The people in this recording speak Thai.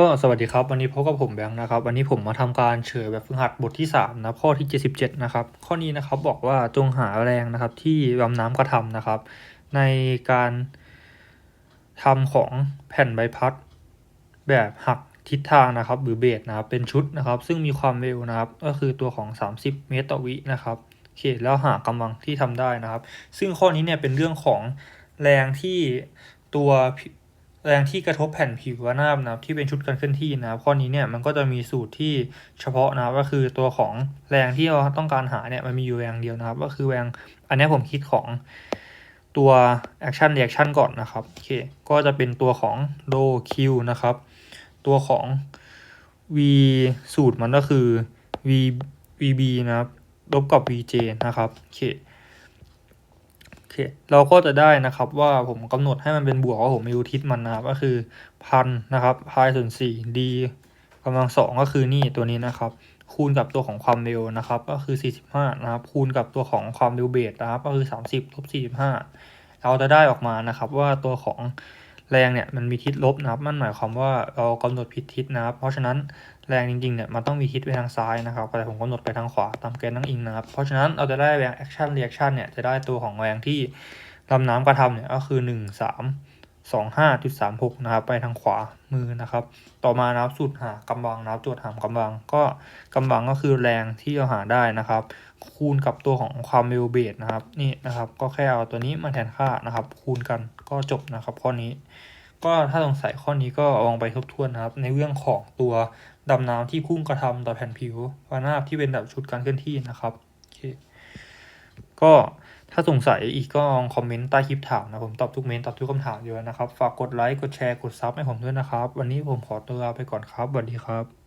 ก็สวัสดีครับ วันนี้พบกับผมแบงค์นะครับ วันนี้ผมมาทำการเฉลยแบบฝึกหัดบทที่3นะข้อที่ 77 นะครับ ข้อนี้นะครับบอกว่าจงหาแรงนะครับที่ลำน้ำกระทำนะครับ ในการทำของแผ่นใบพัด แบบหักทิศทางนะครับหรือเบสนะครับเป็นชุดนะครับ ซึ่งมีความเร็วนะครับ ก็คือตัวของ 30 เมตรต่อวินะครับโอเคแล้วหากำลังที่ทำได้นะครับ ซึ่งข้อนี้เนี่ยเป็นเรื่องของแรงที่ตัว แรงที่กระทบแผ่นผิวระนาบนะครับที่เป็นชุดการเคลื่อนที่นะครับข้อนี้เนี่ยมันก็จะมีสูตรที่เฉพาะนะครับก็คือตัวของแรงที่เราต้องการหาเนี่ยมันมีอยู่แรงเดียวนะครับ ก็คือแรงอันนี้ผมคิดของตัว action reaction ก่อนนะครับโอเคก็จะเป็นตัวของ rho q นะครับ ตัวของ v สูตรมันก็คือ v vb นะครับลบกับ vj นะครับโอเค อเคเราก็จะได้นะครับว่าผมกำหนดให้มันเป็นบวกว่าผมมีอุทิศมันนะครับก็คือพันนะครับพายส่วนสี่ d กำลังสองก็คือนี่ตัวนี้นะครับ คูณกับตัวของความเร็วนะครับ ก็คือ 45 นะครับ คูณกับตัวของความเร็วเบสนะครับ ก็คือ 30ลบ45 เราจะได้ออกมานะครับว่าตัวของ แรงเนี่ยมันมีทิศลบนะครับมันหมายความว่าเรากำหนดผิดทิศนะครับ เพราะฉะนั้นแรงจริงๆเนี่ยมันต้องมีทิศไปทางซ้ายนะครับแต่ผมกำหนดไปทางขวาตามเกณฑ์นั่งอิงนะครับ เพราะฉะนั้นเราจะได้แรงแอคชั่นเรีแอคชั่นเนี่ยจะได้ตัวของแรงที่ลำน้ำกระทำเนี่ยก็คือ 1 3 2 5จุด36 นะครับ ไปทางขวามือนะครับ ต่อมานะครับสูตรหากำลังนะครับตรวจหากำลังก็กำลังก็คือแรงที่เราหาได้นะครับ คูณกับตัวของความเร็วเบสนะครับนี่นะครับ ก็แค่เอาตัวนี้มาแทนค่านะครับ คูณกันก็จบนะครับ ข้อนี้ ก็ถ้าสงสัยข้อนี้ก็ลองไปทบทวนนะครับ ในเรื่องของตัวดำน้ำที่พุ่งกระทำต่อแผ่นผิวระนาบที่เป็นแบบชุดการเคลื่อนที่นะครับโอเคก็าสงสัยอีกก็ลองคอมเมนต์ใต้คลิปถามนะผมตอบทุกเมนต์ตอบทุกคำถามอยู่นะครับ ฝากกดไลค์ กดแชร์ กดซับให้ผมด้วยนะครับ วันนี้ผมขอตัวลาไปก่อนครับสวัสดีครับ